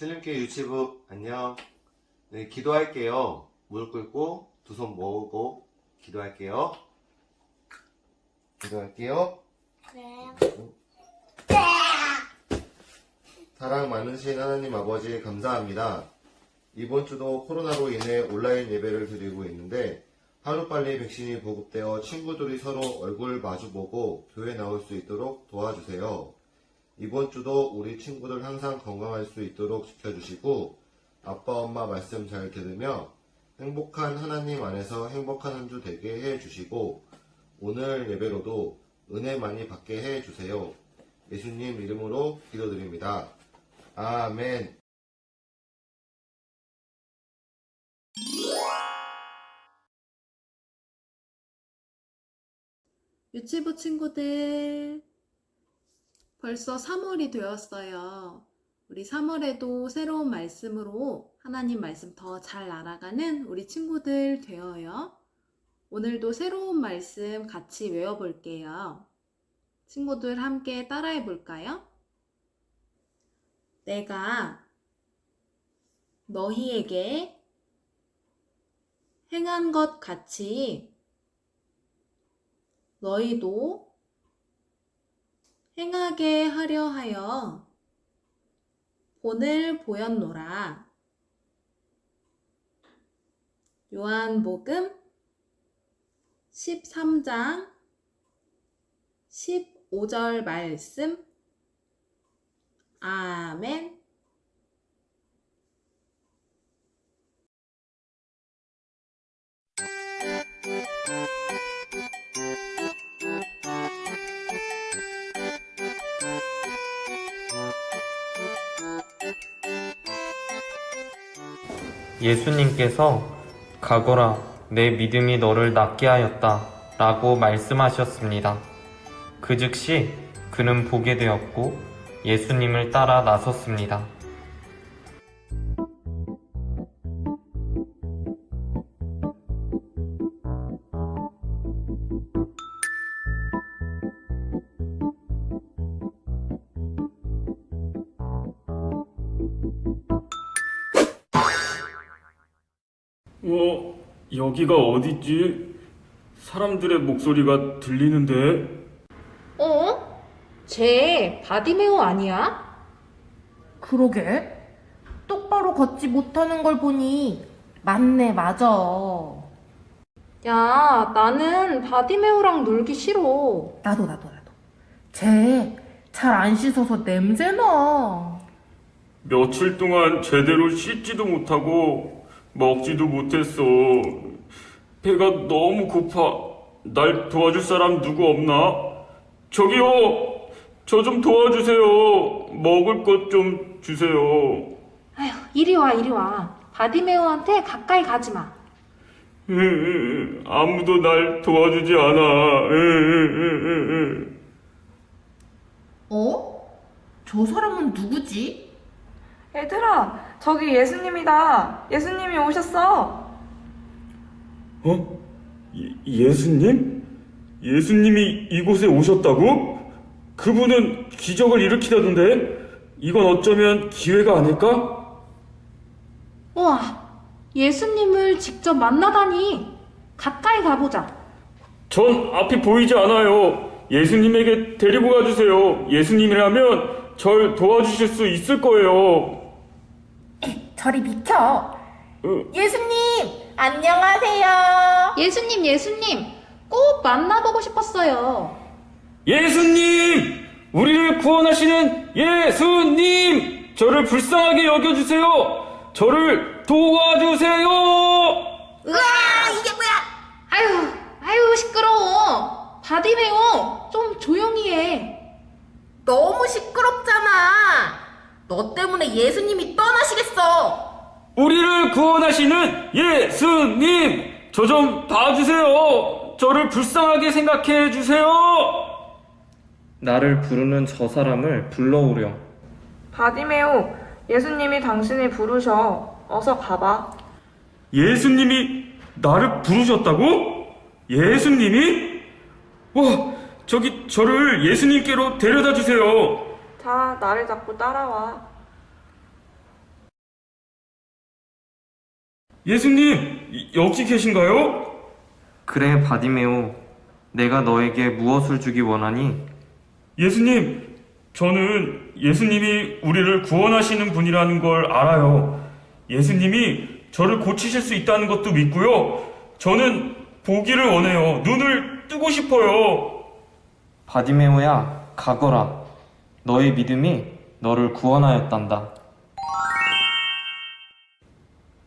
신림교회 유치부 안녕. 네, 기도할게요. 무릎 꿇고 두 손 모으고 기도할게요. 기도할게요. 네. 사랑 많으신 하나님 아버지 감사합니다. 이번 주도 코로나로 인해 온라인 예배를 드리고 있는데 하루빨리 백신이 보급되어 친구들이 서로 얼굴 마주보고 교회 나올 수 있도록 도와주세요. 이번 주도 우리 친구들 항상 건강할 수 있도록 지켜주시고 아빠 엄마 말씀 잘 들으며 행복한 하나님 안에서 행복한 한 주 되게 해주시고 오늘 예배로도 은혜 많이 받게 해주세요. 예수님 이름으로 기도드립니다. 아멘. 유치부 친구들, 벌써 3월이 되었어요. 우리 3월에도 새로운 말씀으로 하나님 말씀 더 잘 알아가는 우리 친구들 되어요. 오늘도 새로운 말씀 같이 외워볼게요. 친구들 함께 따라해 볼까요? 내가 너희에게 행한 것 같이 너희도 행하게 하려 하여 본을 보였노라. 요한복음 13장 15절 말씀. 아멘. 예수님께서 가거라 내 믿음이 너를 낫게 하였다 라고 말씀하셨습니다. 그 즉시 그는 보게 되었고 예수님을 따라 나섰습니다. 어, 여기가 어디지? 사람들의 목소리가 들리는데? 어? 쟤 바디메오 아니야? 그러게. 똑바로 걷지 못하는 걸 보니 맞네, 맞아. 야, 나는 바디메오랑 놀기 싫어. 나도, 나도, 나도. 쟤 잘 안 씻어서 냄새나. 며칠 동안 제대로 씻지도 못하고 먹지도 못했어. 배가 너무 고파. 날 도와줄 사람 누구 없나? 저기요! 저 좀 도와주세요. 먹을 것 좀 주세요. 아휴, 이리 와, 이리 와. 바디메오한테 가까이 가지 마. 으, 아무도 날 도와주지 않아. 으, 으, 으, 으, 으. 어? 저 사람은 누구지? 얘들아, 저기 예수님이다. 예수님이 오셨어. 어? 예, 예수님? 예수님이 이곳에 오셨다고? 그분은 기적을 일으키다던데? 이건 어쩌면 기회가 아닐까? 우와, 예수님을 직접 만나다니. 가까이 가보자. 전 앞이 보이지 않아요. 예수님에게 데리고 가주세요. 예수님이라면 절 도와주실 수 있을 거예요. 저리 비켜. 으, 예수님, 안녕하세요. 예수님, 예수님. 꼭 만나보고 싶었어요. 예수님! 우리를 구원하시는 예수님! 저를 불쌍하게 여겨주세요! 저를 도와주세요! 아유, 아유, 시끄러워. 바디메오, 좀 조용히 해. 너무 시끄럽잖아. 너 때문에 예수님이 떠나시겠어. 우리를 구원하시는 예수님! 저 좀 봐주세요! 저를 불쌍하게 생각해 주세요! 나를 부르는 저 사람을 불러오렴. 바디메오, 예수님이 당신을 부르셔. 어서 가봐. 예수님이 나를 부르셨다고? 예수님이? 와, 저기 저를 예수님께로 데려다 주세요. 자, 나를 잡고 따라와. 예수님, 이- 여기 계신가요? 그래 바디메오 내가 너에게 무엇을 주기 원하니? 예수님, 저는 예수님이 우리를 구원하시는 분이라는 걸 알아요. 예수님이 저를 고치실 수 있다는 것도 믿고요. 저는 보기를 원해요. 눈을 뜨고 싶어요. 바디메오야 가거라 너의 믿음이 너를 구원하였단다.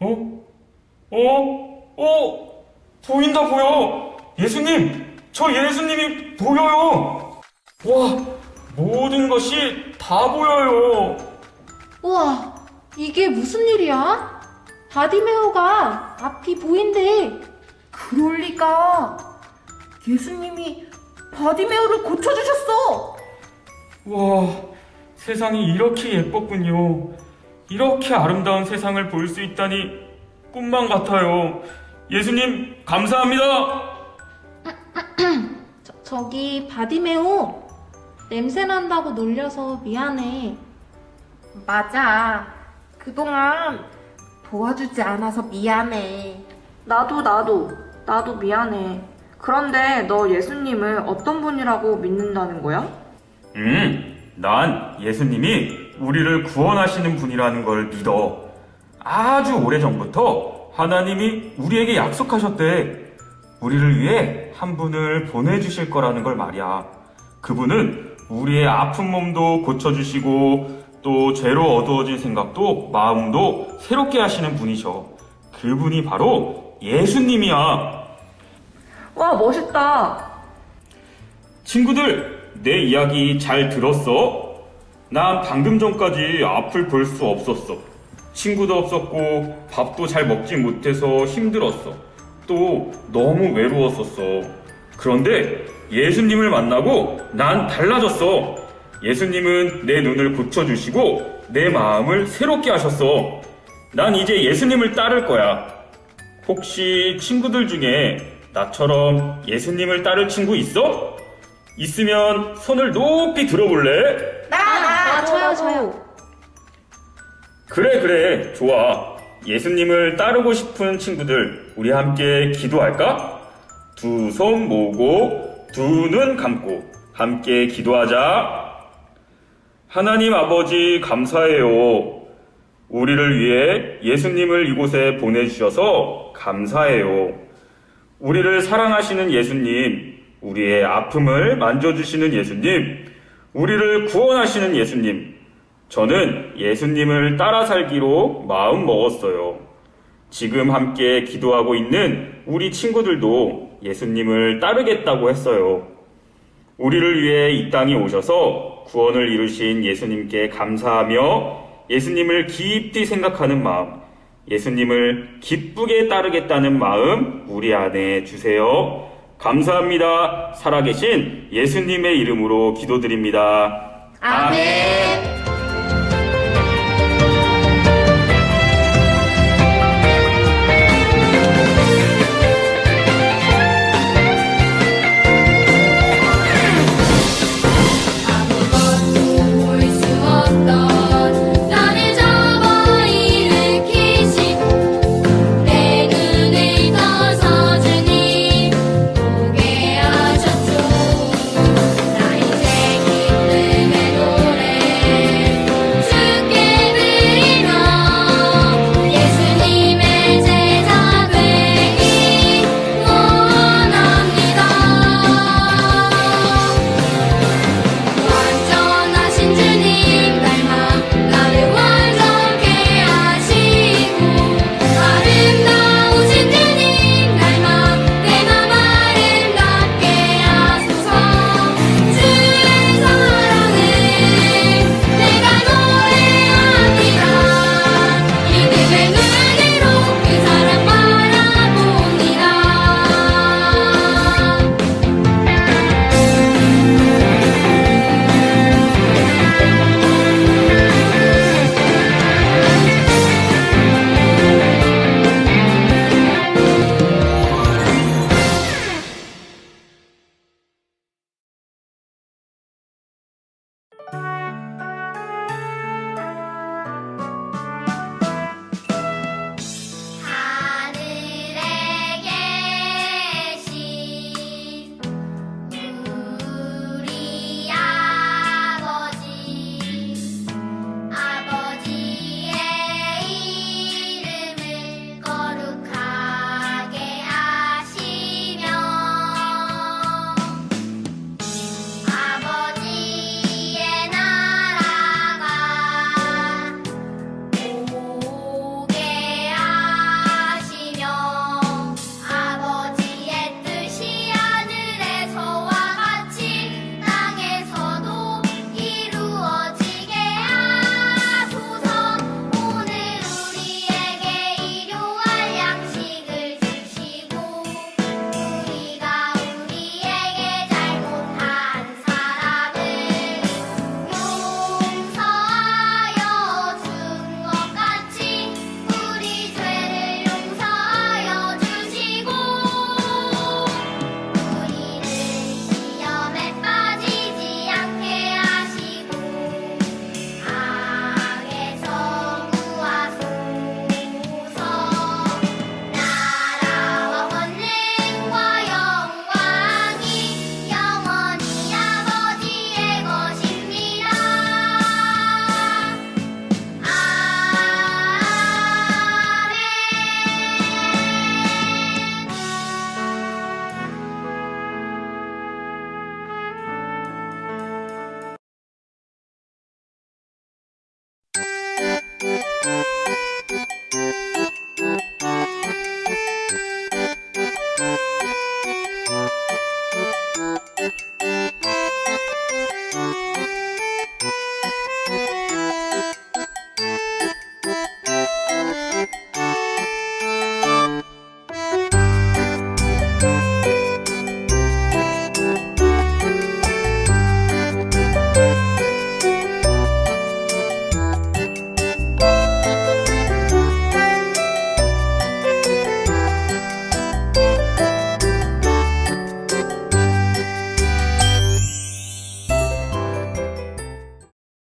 어? 어? 어? 보인다 보여. 예수님, 저 예수님이 보여요. 와, 모든 것이 다 보여요. 우와, 이게 무슨 일이야? 바디메오가 앞이 보인대. 그럴 리가. 예수님이 바디메오를 고쳐주셨어. 와, 세상이 이렇게 예뻤군요. 이렇게 아름다운 세상을 볼 수 있다니 꿈만 같아요. 예수님, 감사합니다. 저, 저기 바디메오, 냄새 난다고 놀려서 미안해. 맞아. 그동안 도와주지 않아서 미안해. 나도, 나도. 나도 미안해. 그런데 너 예수님을 어떤 분이라고 믿는다는 거야? 음, 난 예수님이 우리를 구원하시는 분이라는 걸 믿어. 아주 오래전부터 하나님이 우리에게 약속하셨대. 우리를 위해 한 분을 보내주실 거라는 걸 말이야. 그분은 우리의 아픈 몸도 고쳐주시고 또 죄로 어두워진 생각도 마음도 새롭게 하시는 분이셔. 그분이 바로 예수님이야. 와, 멋있다. 친구들, 내 이야기 잘 들었어? 난 방금 전까지 앞을 볼 수 없었어. 친구도 없었고, 밥도 잘 먹지 못해서 힘들었어. 또, 너무 외로웠었어. 그런데 예수님을 만나고 난 달라졌어. 예수님은 내 눈을 고쳐주시고, 내 마음을 새롭게 하셨어. 난 이제 예수님을 따를 거야. 혹시 친구들 중에 나처럼 예수님을 따를 친구 있어? 있으면 손을 높이 들어볼래? 아, 저요, 저요. 그래, 그래. 좋아. 예수님을 따르고 싶은 친구들, 우리 함께 기도할까? 두 손 모으고, 두 눈 감고, 함께 기도하자. 하나님 아버지, 감사해요. 우리를 위해 예수님을 이곳에 보내주셔서 감사해요. 우리를 사랑하시는 예수님, 우리의 아픔을 만져주시는 예수님, 우리를 구원하시는 예수님, 저는 예수님을 따라 살기로 마음 먹었어요. 지금 함께 기도하고 있는 우리 친구들도 예수님을 따르겠다고 했어요. 우리를 위해 이 땅에 오셔서 구원을 이루신 예수님께 감사하며 예수님을 깊이 생각하는 마음, 예수님을 기쁘게 따르겠다는 마음 우리 안에 주세요. 감사합니다. 살아계신 예수님의 이름으로 기도드립니다. 아멘.